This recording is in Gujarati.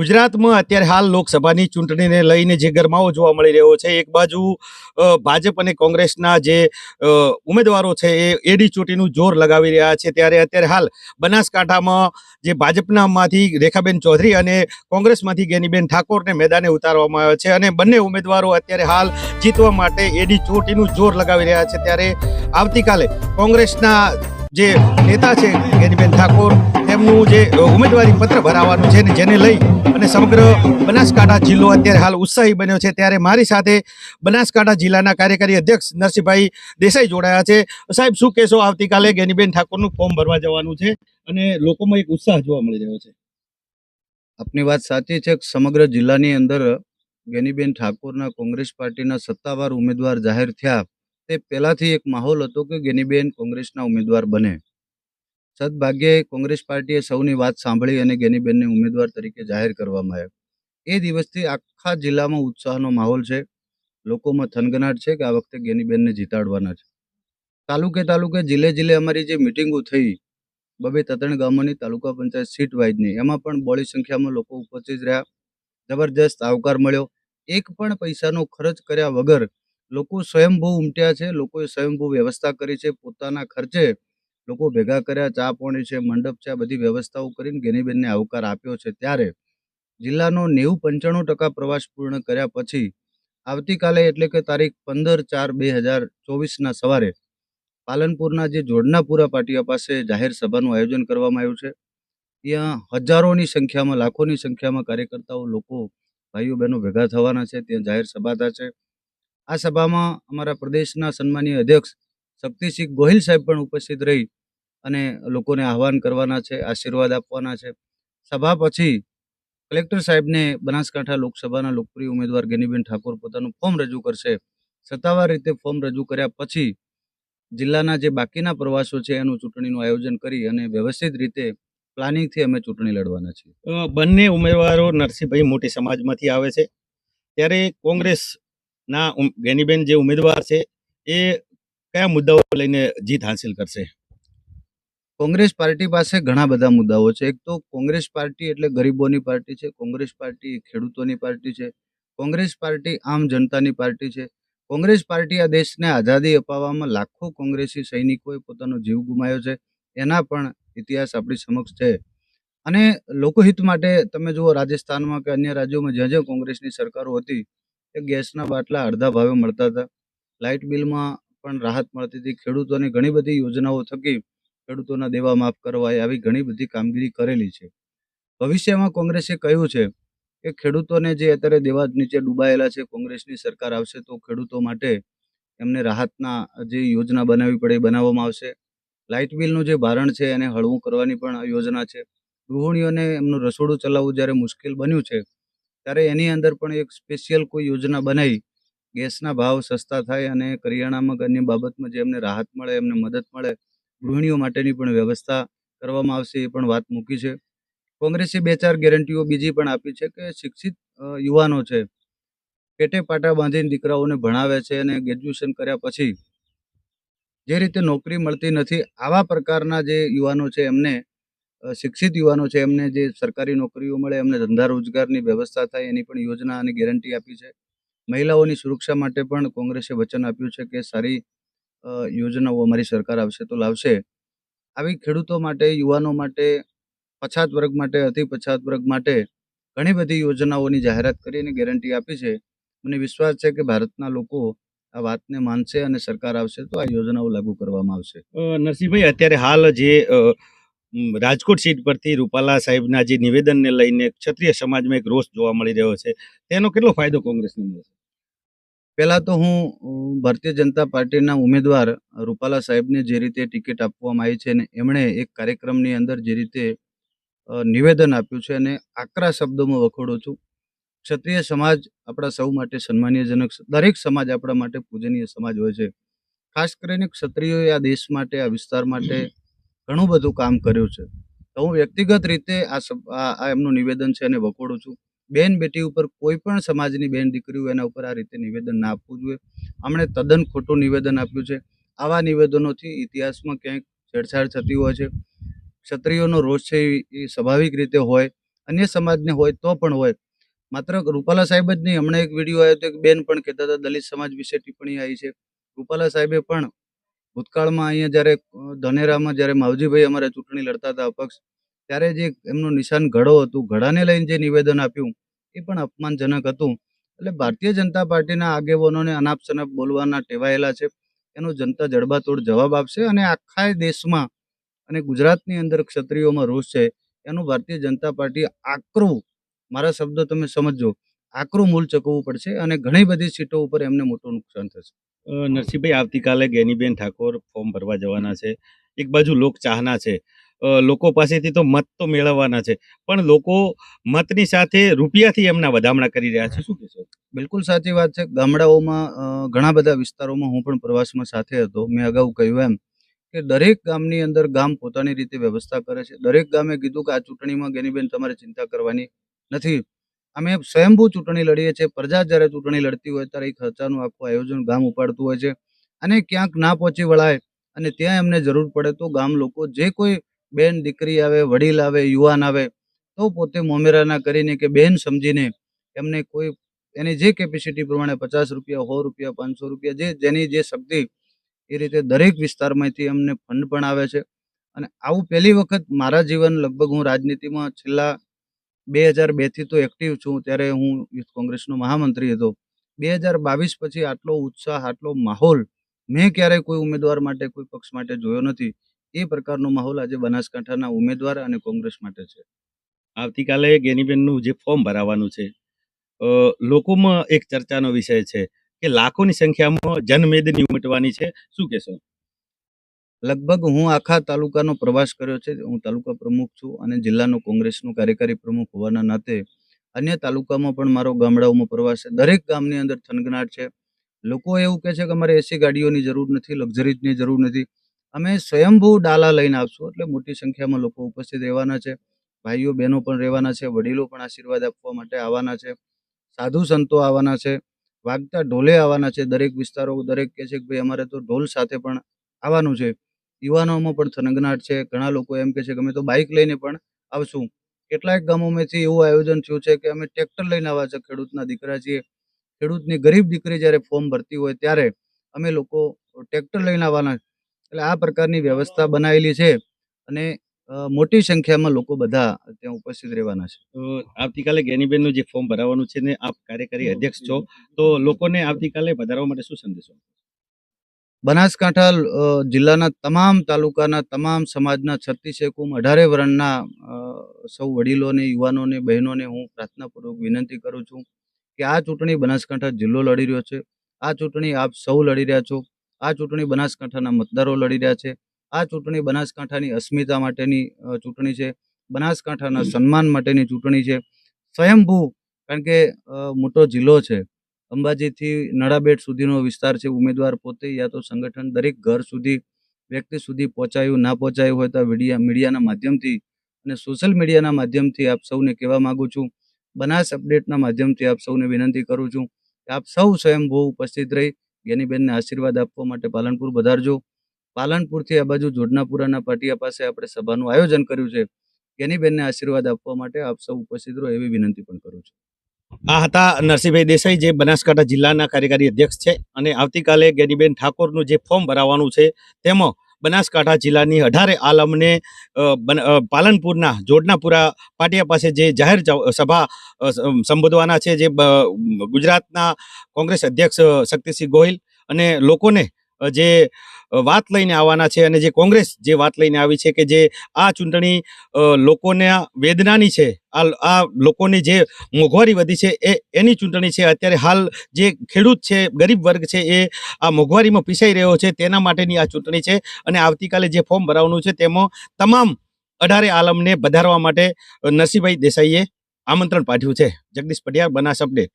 ગુજરાતમાં અત્યારે હાલ લોકસભાની ચૂંટણીને લઈને જે ગરમાવો જોવા મળી રહ્યો છે, એક બાજુ ભાજપ અને કોંગ્રેસના જે ઉમેદવારો છે એ એડી ચોટીનું જોર લગાવી રહ્યા છે. ત્યારે અત્યારે હાલ બનાસકાંઠામાં જે ભાજપનામાંથી રેખાબેન ચૌધરી અને કોંગ્રેસમાંથી ગેનીબેન ઠાકોરને મેદાને ઉતારવામાં આવ્યા છે અને બંને ઉમેદવારો અત્યારે હાલ જીતવા માટે એડી ચોટીનું જોર લગાવી રહ્યા છે. ત્યારે આવતીકાલે કોંગ્રેસના જે નેતા છે ગેનીબેન ઠાકોર તેમનું જે ઉમેદવારી પત્ર ભરાવાનું છે ને જેને લઈ અને સમગ્ર બનાસકાંઠા જિલ્લો અત્યારે હાલ ઉત્સાહી બન્યો છે. ત્યારે મારી સાથે બનાસકાંઠા જિલ્લાના કાર્યકારી અધ્યક્ષ નરસિંહભાઈ દેસાઈ જોડાયા છે. સાહેબ, શું કહેશો? આવતીકાલે ગેનીબેન ઠાકોરનું ફોર્મ ભરવા જવાનું છે અને લોકોમાં એક ઉત્સાહ જોવા મળી રહ્યો છે. આપની વાત સાચી છે સમગ્ર જિલ્લાની અંદર ગેનીબેન ઠાકોરના કોંગ્રેસ પાર્ટીના સત્તાવાર ઉમેદવાર જાહેર થયા. તે પહેલાંથી એક માહોલ હતો કે ગેનીબેન કોંગ્રેસના ઉમેદવાર બને. સદભાગ્યે કોંગ્રેસ પાર્ટીએ સૌની વાત સાંભળી અને ગેનીબેનને ઉમેદવાર તરીકે જાહેર કરવામાં આવ્યા. એ દિવસથી આખા જિલ્લામાં ઉત્સાહનો માહોલ છે. લોકોમાં થનગનાટ છે કે આ વખતે ગેનીબેનને જીતાડવાના છે. તાલુકે તાલુકે જિલ્લે જિલ્લે અમારી જે મિટિંગો થઈ, બબે તતણ ગામોની તાલુકા પંચાયત સીટ વાઇઝની, એમાં પણ બોળી સંખ્યામાં લોકો ઉપસ્થિત રહ્યા. જબરજસ્ત આવકાર મળ્યો. એક પણ પૈસાનો ખર્ચ કર્યા વગર લોકો સ્વયંભૂ ઉમટ્યા છે, લોકોએ સ્વયંભૂ વ્યવસ્થા કરી છે, પોતાના ખર્ચે લોકો ભેગા કર્યા, ચા પાણી છે, મંડપ છે, આ બધી વ્યવસ્થાઓ કરીને ગેનીબેનને આવકાર આપ્યો છે. ત્યારે જિલ્લાનો નેવું પંચાણું ટકા પ્રવાસ પૂર્ણ કર્યા પછી આવતીકાલે એટલે કે તારીખ પંદર ચાર બે હજાર ચોવીસના સવારે પાલનપુરના જે જોડનાપુરા પાટિયા પાસે જાહેર સભાનું આયોજન કરવામાં આવ્યું છે. ત્યાં હજારોની સંખ્યામાં, લાખોની સંખ્યામાં કાર્યકર્તાઓ, લોકો, ભાઈઓ, બહેનો ભેગા થવાના છે, ત્યાં જાહેર સભા થશે આ સભામાં અમારા પ્રદેશના સન્માનીય અધ્યક્ષ શક્તિસિંહ ગોહિલ સાહેબ પણ ઉપસ્થિત રહી અને લોકોને આહવાન કરવાના છે, આશીર્વાદ આપવાના છે. સભા પછી કલેક્ટર સાહેબને બનાસકાંઠા લોકસભાના લોકપ્રિય ઉમેદવાર ગેનીબેન ઠાકોર પોતાનું ફોર્મ રજૂ કરશે. સત્તાવાર રીતે ફોર્મ રજૂ કર્યા પછી જિલ્લાના જે બાકીના પ્રવાસો છે એનું ચૂંટણીનું આયોજન કરી અને વ્યવસ્થિત રીતે પ્લાનિંગથી અમે ચૂંટણી લડવાના છીએ. બંને ઉમેદવારો નરસિંહભાઈ મોટી સમાજમાંથી આવે છે. ત્યારે કોંગ્રેસના ઉમ- ગેનીબેન જે ઉમેદવાર છે, એ કયા મુદ્દાઓ લઈને જીત હાંસિલ કરશે? કોંગ્રેસ પાર્ટી પાસે ઘણા બધા મુદ્દાઓ છે. એક તો કોંગ્રેસ પાર્ટી એટલે ગરીબોની પાર્ટી છે, કોંગ્રેસ પાર્ટી ખેડૂતોની પાર્ટી છે, કોંગ્રેસ પાર્ટી આમ જનતાની પાર્ટી છે. કોંગ્રેસ પાર્ટી આ દેશને આઝાદી અપાવવામાં લાખો કોંગ્રેસી સૈનિકોએ પોતાનો જીવ ગુમાવ્યો છે. એના પણ ઇતિહાસ આપણી સમક્ષ છે. અને લોકહિત માટે તમે જુઓ રાજસ્થાનમાં કે અન્ય રાજ્યોમાં જ્યાં જ્યાં કોંગ્રેસની સરકારો હતી એ ગેસના બાટલા અડધા ભાવે મળતા હતા. લાઇટ બિલમાં પણ રાહત મળતી હતી. ખેડૂતોને ઘણી બધી યોજનાઓ થકી ખેડૂતોના દેવા માફ કરવા એ આવી ઘણી બધી કામગીરી કરેલી છે. ભવિષ્યમાં કોંગ્રેસે કહ્યું છે કે ખેડૂતોને જે અત્યારે દેવા નીચે ડૂબાયેલા છે, કોંગ્રેસની સરકાર આવશે તો ખેડૂતો માટે એમને રાહતના જે યોજના બનાવવી પડે એ બનાવવામાં આવશે. લાઇટ બિલનું જે ભારણ છે એને હળવું કરવાની પણ યોજના છે. ગૃહિણીઓને એમનું રસોડું ચલાવવું જ્યારે મુશ્કેલ બન્યું છે ત્યારે એની અંદર પણ એક સ્પેશિયલ કોઈ યોજના બનાવી. ગેસના ભાવ સસ્તા થાય અને કરિયાણામાં અન્ય બાબતમાં જે એમને રાહત મળે, એમને મદદ મળે, ગૃહિણીઓ માટેની પણ વ્યવસ્થા કરવામાં આવશે એ પણ વાત મૂકી છે. કોંગ્રેસે બે ચાર ગેરંટીઓ બીજી પણ આપી છે કે શિક્ષિત યુવાનો છે, પેટે પાટા બાંધીને દીકરાઓને ભણાવે છે અને ગ્રેજ્યુએશન કર્યા પછી જે રીતે નોકરી મળતી નથી, આવા પ્રકારના જે યુવાનો છે એમને શિક્ષિત યુવાનો છે, એમને જે સરકારી નોકરીઓ મળે, એમને ધંધા રોજગારની વ્યવસ્થા થાય, એની પણ યોજના અને ગેરંટી આપી છે. મહિલાઓની સુરક્ષા માટે પણ કોંગ્રેસે વચન આપ્યું છે કે સારી યોજનાઓ અમારી સરકાર આવશે તો લાવશે. આવી ખેડૂતો માટે, યુવાનો માટે, પછાત વર્ગ માટે, અતિ પછાત વર્ગ માટે ઘણી બધી યોજનાઓની જાહેરાત કરી અને ગેરંટી આપી છે. મને વિશ્વાસ છે કે ભારતના લોકો આ વાતને માનશે અને સરકાર આવશે તો આ યોજનાઓ લાગુ કરવામાં આવશે. નરસિંહભાઈ, અત્યારે હાલ જે રાજકોટ સીટ પરથી રૂપાલા સાહેબના જે નિવેદનને લઈને ક્ષત્રિય સમાજમાં એક રોષ જોવા મળી રહ્યો છે, તેનો કેટલો ફાયદો કોંગ્રેસને મળશે પહેલાં તો હું ભારતીય જનતા પાર્ટીના ઉમેદવાર રૂપાલા સાહેબને જે રીતે ટિકિટ આપવામાં આવી છે અને એમણે એક કાર્યક્રમની અંદર જે રીતે નિવેદન આપ્યું છે અને આકરા શબ્દોમાં વખોડું છું, ક્ષત્રિય સમાજ આપણા સૌ માટે સન્માનીયજનક દરેક સમાજ આપણા માટે પૂજનીય સમાજ હોય છે. ખાસ કરીને ક્ષત્રિયોએ આ દેશ માટે, આ વિસ્તાર માટે ઘણું બધું કામ કર્યું છે. તો હું વ્યક્તિગત રીતે આ એમનું નિવેદન છે એને વખોડું છું. બેન બેટી ઉપર કોઈ પણ સમાજની બેન દીકરીઓ એના ઉપર આ રીતે નિવેદન ના આપવું જોઈએ. આમણે તદ્દન ખોટું નિવેદન આપ્યું છે. આવા નિવેદનોથી ઇતિહાસમાં ક્યાંક છેડછાડ થતી હોય છે. ક્ષત્રિયોનો રોષ છે એ સ્વાભાવિક રીતે હોય. અન્ય સમાજને હોય તો પણ હોય. માત્ર રૂપાલા સાહેબ જ નહીં, હમણાં એક વીડિયો આવ્યો હતો એક બેન પણ કહેતા હતા, દલિત સમાજ વિશે ટિપ્પણી આવી છે. રૂપાલા સાહેબે પણ ભૂતકાળમાં અહીંયા જ્યારે ધનેરામાં જ્યારે માવજીભાઈ અમારે ચૂંટણી લડતા હતા અપક્ષ, ત્યારે જે એમનું નિશાન ઘડો હતું, ઘડાને લઈને જે નિવેદન આપ્યું, એ પણ અપમાનજનક હતું. એટલે ભારતીય જનતા પાર્ટીના આગેવાનોને અનાપ શનાપ બોલવાના ટેવાયેલા છે, એનો જનતા જડબાતોડ જવાબ આપશે અને આખા દેશમાં અને ગુજરાતની અંદર ક્ષત્રિયોમાં રોષ છે, એનું ભારતીય જનતા પાર્ટી આકરું. મારા શબ્દો તમે સમજો આકરું મૂલ ચૂકવવું પડશે અને ઘણી બધી સીટો ઉપર એમને મોટું નુકસાન થશે. નરસિંહભાઈ આવતીકાલે ગેનીબેન ઠાકોર ફોર્મ ભરવા જવાના છે. એક બાજુ લોક ચાહના છે. લોકો પાસેથી તો મત તો મેળવવાના છે. પણ લોકો મતની સાથે રૂપિયાથી એમના વધામણા કરી રહ્યા છે. શું કહેશો? બિલકુલ સાચી વાત છે. ગામડાઓમાં ઘણા બધા વિસ્તારોમાં હું પણ પ્રવાસમાં સાથે હતો. મેં અગાઉ કહ્યું એમ કે દરેક ગામની અંદર ગામ પોતાની રીતે વ્યવસ્થા કરે છે. દરેક ગામે કીધું કે આ ચૂંટણીમાં ગેનીબેન તમારે ચિંતા કરવાની નથી. અમે સ્વયંભૂ ચૂંટણી લડીએ છીએ. પ્રજા જ્યારે ચૂંટણી લડતી હોય ત્યારે એ ખર્ચાનું આખું આયોજન ગામ ઉપાડતું હોય છે અને ક્યાંક ના પહોંચી વળાય અને ત્યાં એમને જરૂર પડે તો ગામ લોકો જે કોઈ બેન દીકરી આવે, વડીલ આવે, યુવાન આવે તો પોતે મોમેરાના કરીને કે બેન સમજીને એમને કોઈ એની જે કેપેસિટી પ્રમાણે પચાસ રૂપિયા, સો રૂપિયા, પાંચસો રૂપિયા જે જેની જે શક્તિ એ રીતે દરેક વિસ્તારમાંથી અમને ફંડ પણ આવે છે. અને આવું પહેલી વખત મારા જીવન લગભગ હું રાજનીતિમાં છેલ્લા બે હજાર બેથી તો એક્ટિવ છું. ત્યારે હું યુથ કોંગ્રેસનો મહામંત્રી હતો. બે હજાર બાવીસ પછી આટલો ઉત્સાહ, આટલો માહોલ મેં ક્યારેય કોઈ ઉમેદવાર માટે, કોઈ પક્ષ માટે જોયો નથી. એ પ્રકારનો માહોલ આજે બનાસકાંઠાના ઉમેદવાર અને કોંગ્રેસ માટે છે. આવતીકાલે ગેનીબેનનું જે ફોર્મ ભરાવાનું છે લોકોમાં એક ચર્ચાનો વિષય છે કે લાખોની સંખ્યામાં જનમેદની ઉમટવાની છે. શું કહેશો? લગભગ હું આખા તાલુકાનો પ્રવાસ કર્યો છે. હું તાલુકા પ્રમુખ છું અને જિલ્લાનો કોંગ્રેસનો કાર્યકારી પ્રમુખ હોવાના નાતે અન્ય તાલુકામાં પણ મારો ગામડાઓમાં પ્રવાસ છે. દરેક ગામની અંદર થનગનાટ છે. લોકો એવું કહે છે કે અમારે એસી ગાડીઓની જરૂર નથી લક્ઝરીઝની જરૂર નથી. અમે સ્વયંભૂ ડાલા લઈને આવશું એટલે મોટી સંખ્યામાં લોકો ઉપસ્થિત રહેવાના છે. ભાઈઓ, બહેનો પણ રહેવાના છે. વડીલો પણ આશીર્વાદ આપવા માટે આવવાના છે. સાધુ સંતો આવવાના છે. વાગતા ઢોલે આવવાના છે દરેક વિસ્તારો. દરેક કહે છે કે ભાઈ અમારે તો ઢોલ સાથે પણ આવવાનું છે. યુવાનોમાં પણ થનગનાટ છે, ઘણા લોકો એમ કે છે કે અમે તો બાઇક લઈને પણ આવશું. કેટલાક ગામોમાંથી એવું આયોજન થયું છે કે અમે ટ્રેક્ટર લઈને આવ્યા છે ખેડૂતના દીકરા છીએ. ખેડૂતની ગરીબ દીકરી જ્યારે ફોર્મ ભરતી હોય ત્યારે અમે લોકો ટ્રેક્ટર લઈને આવવાના. એટલે આ પ્રકારની વ્યવસ્થા બનાવેલી છે અને મોટી સંખ્યામાં લોકો બધા ત્યાં ઉપસ્થિત રહેવાના છે. તો આવતીકાલે ગેનીબેનનું જે ફોર્મ ભરાવાનું છે ને આપ કાર્યકારી અધ્યક્ષ છો, તો લોકોને આવતીકાલે વધારવા માટે શું સંદેશો બનાસકાંઠા જિલ્લાના તમામ તાલુકાના તમામ સમાજના છત્રીસ એકુમ અઢારે વર્ણના સૌ વડીલોને, યુવાનોને, બહેનોને હું પ્રાર્થનાપૂર્વક વિનંતી કરું છું કે આ ચૂંટણી બનાસકાંઠા જિલ્લો લડી રહ્યો છે. આ ચૂંટણી આપ સૌ લડી રહ્યા છો. આ ચૂંટણી બનાસકાંઠાના મતદારો લડી રહ્યા છે. આ ચૂંટણી બનાસકાંઠાની અસ્મિતા માટેની ચૂંટણી છે. બનાસકાંઠાના સન્માન માટેની ચૂંટણી છે. સ્વયંભૂ, કારણ કે મોટો જિલ્લો છે. અંબાજીથી નડાબેટ સુધીનો વિસ્તાર છે, ઉમેદવાર પોતે યા તો સંગઠન દરેક ઘર સુધી, વ્યક્તિ સુધી પહોંચાયું, ના પહોંચાયું હોય તો મીડિયા મીડિયાના માધ્યમથી અને સોશિયલ મીડિયાના માધ્યમથી આપ સૌને કહેવા માગું છું. બનાસ અપડેટના માધ્યમથી આપ સૌને વિનંતી કરું છું કે આપ સૌ સ્વયંભૂ ઉપસ્થિત રહી જ્ઞાનીબેનને આશીર્વાદ આપવા માટે પાલનપુર વધારજો. પાલનપુરથી આ બાજુ જોડનાપુરાના પાટિયા પાસે આપણે સભાનું આયોજન કર્યું છે. જ્ઞાનીબેનને આશીર્વાદ આપવા માટે આપ સૌ ઉપસ્થિત રહો એવી વિનંતી પણ કરું છું. આ હતા નરસિંહભાઈ દેસાઈ જે બનાસકાંઠા જિલ્લાના કાર્યકારી અધ્યક્ષ છે અને આવતીકાલે ગેનીબેન ઠાકોરનું જે ફોર્મ ભરાવાનું છે તેમાં બનાસકાંઠા જિલ્લાની અઢારે આલમને પાલનપુરના, જોડનાપુરા પાટિયા પાસે જે જાહેર સભા સંબોધવાના છે જે ગુજરાતના કોંગ્રેસ અધ્યક્ષ શક્તિસિંહ ગોહિલ અને લોકોને જે વાત લઈને આવવાના છે અને જે કોંગ્રેસ જે વાત લઈને આવી છે કે જે આ ચૂંટણી લોકોને વેદનાની છે, આ આ લોકોની જે મોંઘવારી વધી છે એ, એની ચૂંટણી છે. અત્યારે હાલ જે ખેડૂત છે, ગરીબ વર્ગ છે એ આ મોંઘવારીમાં પીસાઈ રહ્યો છે, તેના માટેની આ ચૂંટણી છે અને આવતીકાલે જે ફોર્મ ભરાવવાનું છે તેમાં તમામ અઢારે આલમને વધારવા માટે નરસિંહભાઈ દેસાઈએ આમંત્રણ પાઠવ્યું છે. જગદીશ પટિયાર બનાસ અપડેટ.